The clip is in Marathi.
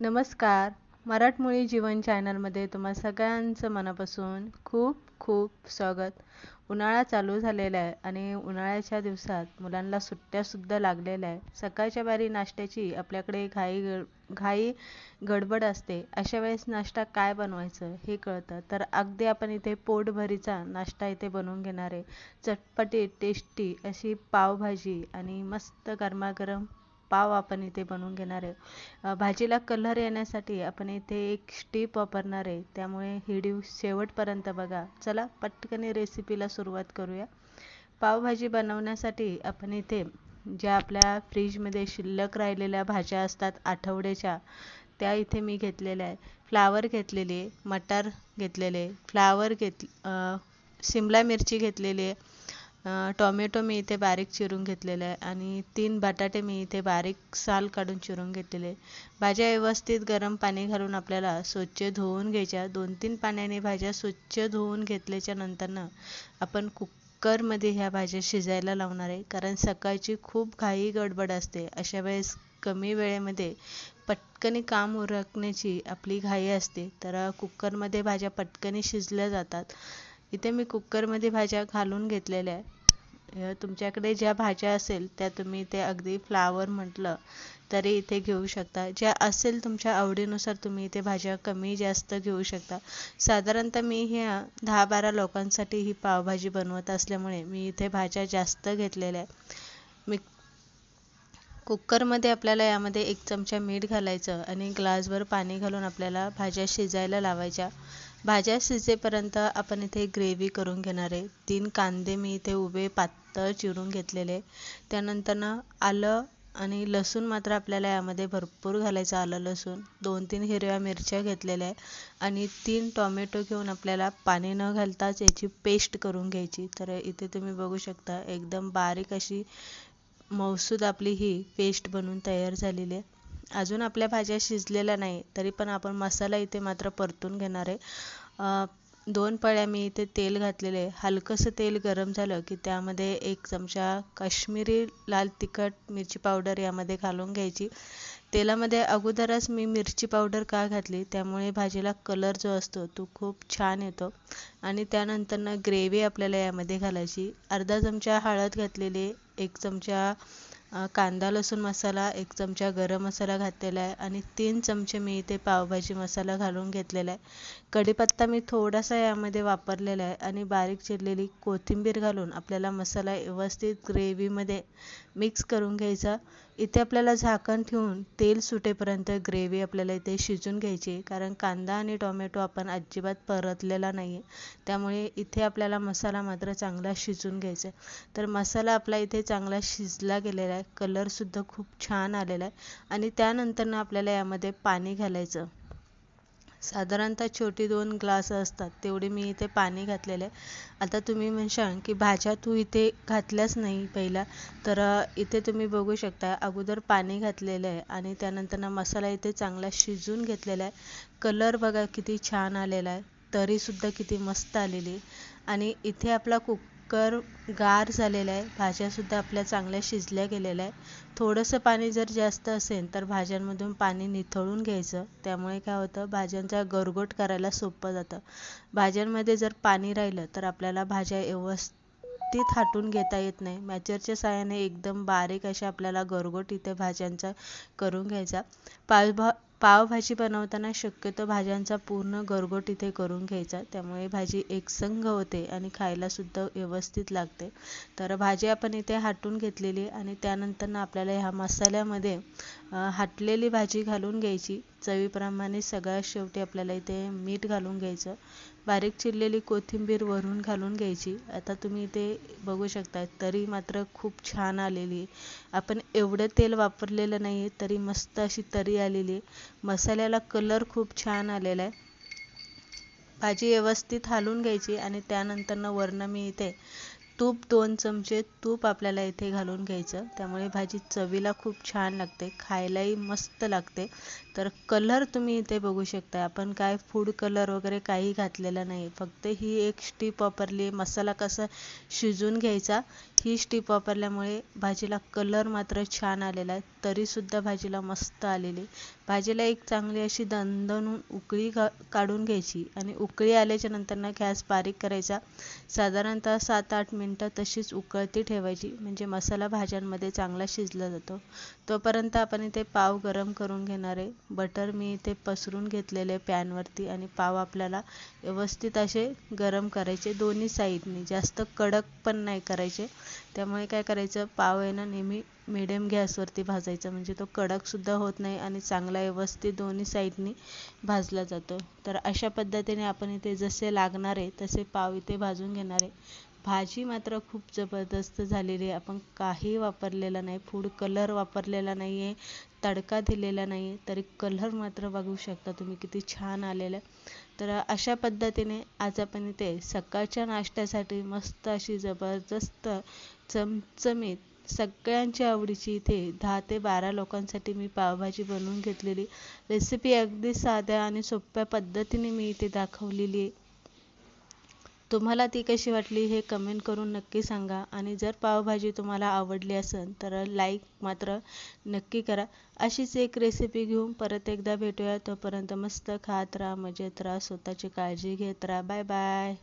नमस्कार. मराठमोळी जीवन चॅनलमध्ये तुम्हा सगळ्यांचं मनापासून खूप खूप स्वागत. उन्हाळा चालू झालेला आहे आणि उन्हाळ्याच्या दिवसात मुलांना सुट्ट्यासुद्धा लागलेल्या आहे सकाळच्या बारी नाश्त्याची आपल्याकडे घाई ग घाई गडबड असते. अशा वेळेस नाश्ता काय बनवायचं हे कळतं. तर अगदी आपण इथे पोटभरीचा नाश्ता इथे बनवून घेणार आहे. चटपटी टेस्टी अशी पावभाजी आणि मस्त गरमागरम पाव आपण इथे बनवून घेणार आहे. भाजीला कलर येण्यासाठी आपण इथे एक स्टीप वापरणार आहे. त्यामुळे हिडीव शेवटपर्यंत बघा. चला पटकन रेसिपीला सुरुवात करूया. पावभाजी बनवण्यासाठी आपण इथे ज्या आपल्या फ्रीजमध्ये शिल्लक राहिलेल्या भाज्या असतात आठवड्याच्या त्या इथे मी घेतलेल्या आहे. फ्लावर घेतलेले मटार घेतलेले फ्लावर घेत शिमला मिरची घेतलेली आहे टॉमॅटो मी इथे बारीक चिरून घेतलेला आहे आणि तीन बटाटे मी इथे बारीक साल काढून चिरून घेतलेले भाज्या व्यवस्थित गरम पाणी घालून आपल्याला स्वच्छ धुवून घ्यायच्या. दोन तीन पाण्याने भाज्या स्वच्छ धुवून घेतल्याच्या नंतरनं आपण कुकरमध्ये ह्या भाज्या शिजायला लावणार आहे. कारण सकाळची खूप घाई गडबड असते. अशा वेळेस कमी वेळेमध्ये पटकनी काम उरकण्याची आपली घाई असते. तर कुकरमध्ये भाज्या पटकनी शिजल्या जातात. इथे मी कुकरमध्ये भाज्या घालून घेतलेल्या आहे. तुमच्याकडे ज्या भाज्या असेल त्या तुम्ही ते अगदी फ्लावर म्हटलं तरी इथे घेऊ शकता. ज्या असेल तुमच्या आवडीनुसार तुम्ही इथे भाज्या कमी जास्त घेऊ शकता. साधारणतः मी ह्या दहा बारा लोकांसाठी ही पावभाजी बनवत असल्यामुळे मी इथे भाज्या जास्त घेतलेल्या आहे मी कुकरमध्ये आपल्याला यामध्ये एक चमचा मीठ घालायचं आणि ग्लासभर पाणी घालून आपल्याला भाज्या शिजायला लावायच्या. भाज्या शिजेपर्यंत आपण इथे ग्रेव्ही करून घेणार आहे. तीन कांदे मी इथे उभे पातळ चिरून घेतलेले त्यानंतरनं आलं आणि लसूण मात्र आपल्याला यामध्ये भरपूर घालायचं आलं लसूण दोन तीन हिरव्या मिरच्या घेतलेल्या आहे आणि तीन टॉमॅटो घेऊन आपल्याला पाणी न घालताच याची पेस्ट करून घ्यायची. तर इथे तुम्ही बघू शकता एकदम बारीक अशी मौसूद आपली ही पेस्ट बनवून तयार झालेली आहे. अजून आपल्या भाज्या शिजलेल्या नाही तरी पण आपण मसाला इथे मात्र परतून घेणार आहे. दोन पळ्या मी इथे तेल घातलेले हलकंसं तेल गरम झालं की त्यामध्ये एक चमचा काश्मीरी लाल तिखट मिरची पावडर यामध्ये घालून घ्यायची. तेलामध्ये अगोदरच मी मिरची पावडर का घातली? त्यामुळे भाजीला कलर जो असतो तो खूप छान येतो. आणि त्यानंतरनं ग्रेव्ही आपल्याला यामध्ये घालायची. अर्धा चमचा हळद घातलेली एक चमचा कांदा लसूण मसाला एक चमचा गरम मसाला घातलेला आहे आणि तीन चमचे मी इथे पावभाजी मसाला घालून घेतलेला आहे. कढीपत्ता मी थोडासा यामध्ये वापरलेला आहे आणि बारीक चिरलेली कोथिंबीर घालून आपल्याला मसाला व्यवस्थित ग्रेव्हीमध्ये मिक्स करून घ्यायचा. इथे आपल्याला झाकण ठेवून तेल सुटेपर्यंत ग्रेव्ही आपल्याला इथे शिजून घ्यायची कारण कांदा आणि टोमॅटो आपण अजिबात परतलेला नाही आहे त्यामुळे इथे आपल्याला मसाला मात्र चांगला शिजून घ्यायचा आहे. तर मसाला आपला इथे चांगला शिजला गेलेला आहे. कलरसुद्धा खूप छान आलेला आहे. आणि त्यानंतरनं आपल्याला यामध्ये पाणी घालायचं. साधारणतः छोटी दोन ग्लास असतात तेवढी मी इथे पाणी घातलेलं आहे. आता तुम्ही म्हणशाल की भाज्या तू इथे घातल्याच नाही पहिला तर इथे तुम्ही बघू शकता अगोदर पाणी घातलेलं आहे आणि त्यानंतर मसाला इथे चांगला शिजून घेतलेला आहे. कलर बघा किती छान आलेला आहे तरीसुद्धा किती मस्त आलेली आणि इथे आपला कुक कर गार झालेला आहे. भाज्यासुद्धा आपल्या चांगल्या शिजल्या गेलेल्या आहे थोडंसं पाणी जर जास्त असेल तर भाज्यांमधून पाणी निथळून घ्यायचं. त्यामुळे काय होतं? भाज्यांचा गरगोट करायला सोपं जातं. भाज्यांमध्ये जर पाणी राहिलं तर आपल्याला भाज्या व्यवस्थित हाटून घेता येत नाही. मॅचरच्या साहाय्याने एकदम बारीक अशा आपल्याला गरगोट इथे भाज्यांचा करून घ्यायचा. पावभा पावभाजी बनवताना शक्यतो भाज्यांचा पूर्ण गरगोट इथे करून घ्यायचा. त्यामुळे भाजी एकसंघ होते आणि खायलासुद्धा व्यवस्थित लागते. तर भाजी आपण इथे हाटून घेतलेली आणि त्यानंतर आपल्याला ह्या मसाल्यामध्ये हाटलेली भाजी घालून घ्यायची. चवीप्रमाणे सगळ्यात शेवटी आपल्याला इथे मीठ घालून घ्यायचं. बारीक चिरलेली कोथिंबीर वरून घालून घ्यायची. आता तुम्ही इथे बघू शकता तरी मात्र खूप छान आलेली. आपण एवढं तेल वापरलेलं नाही आहे तरी मस्त अशी तरी आलेली मसाल्याला कलर खूप छान आलेला आहे. भाजी व्यवस्थित हालून घ्यायची आणि त्यानंतरनं वरनं मी इथे तूप दोन चमचे तूप आपल्याला इथे घालून घ्यायचं. त्यामुळे भाजी चवीला खूप छान लागते खायलाही मस्त लागते. तर कलर तुम्ही इथे बघू शकता आपण काय फूड कलर वगैरे काही घातलेला नाही. फक्त ही एक स्टीप वापरली. मसाला कसा शिजून घ्यायचा ही स्टीप वापरल्यामुळे भाजीला कलर मात्र छान आलेला आहे. तरीसुद्धा भाजीला मस्त आलेली. भाजीला एक चांगली अशी दणदणून उकळी काढून घ्यायची. आणि उकळी आल्याच्यानंतर ना गॅस बारीक करायचा. साधारणतः सात आठ मिनिट मिनटं तशीच उकळती ठेवायची. म्हणजे मसाला भाज्यांमध्ये चांगला शिजला जातो. तोपर्यंत आपण इथे पाव गरम करून घेणार आहे. बटर मी इथे पसरून घेतलेले पॅनवरती आणि पाव आपल्याला व्यवस्थित असे गरम करायचे. दोन्ही साईडनी. जास्त कडक पण नाही करायचे. त्यामुळे काय करायचं? पाव आहे ना नेहमी मिडियम गॅसवरती भाजायचा. म्हणजे तो कडकसुद्धा होत नाही आणि चांगला व्यवस्थित दोन्ही साईडनी भाजला जातो. तर अशा पद्धतीने आपण इथे जसे लागणार आहे तसे पाव इथे भाजून घेणार आहे. भाजी मात्र खूप जबरदस्त झालेली आहे. आपण काही वापरलेलं नाही. फूड कलर वापरलेला नाही आहे तडका दिलेला नाही आहे तरी कलर मात्र बघू शकता तुम्ही किती छान आलेला आहे. तर अशा पद्धतीने आज आपण इथे सकाळच्या नाश्त्यासाठी मस्त अशी जबरदस्त चमचमीत सगळ्यांच्या आवडीची इथे दहा ते बारा लोकांसाठी मी पावभाजी बनवून घेतलेली. रेसिपी अगदी साध्या आणि सोप्या पद्धतीने मी इथे दाखवलेली आहे. तुम्हाला ती कशी वाटली हे कमेंट करून नक्की सांगा. आणि जर पावभाजी तुम्हाला आवडली असेल तर लाईक मात्र नक्की करा. अशीच एक रेसिपी घेऊन परत एकदा भेटूया. तोपर्यंत मस्त खात राहा मजेत राहा स्वतःची काळजी घेत राहा. Bye bye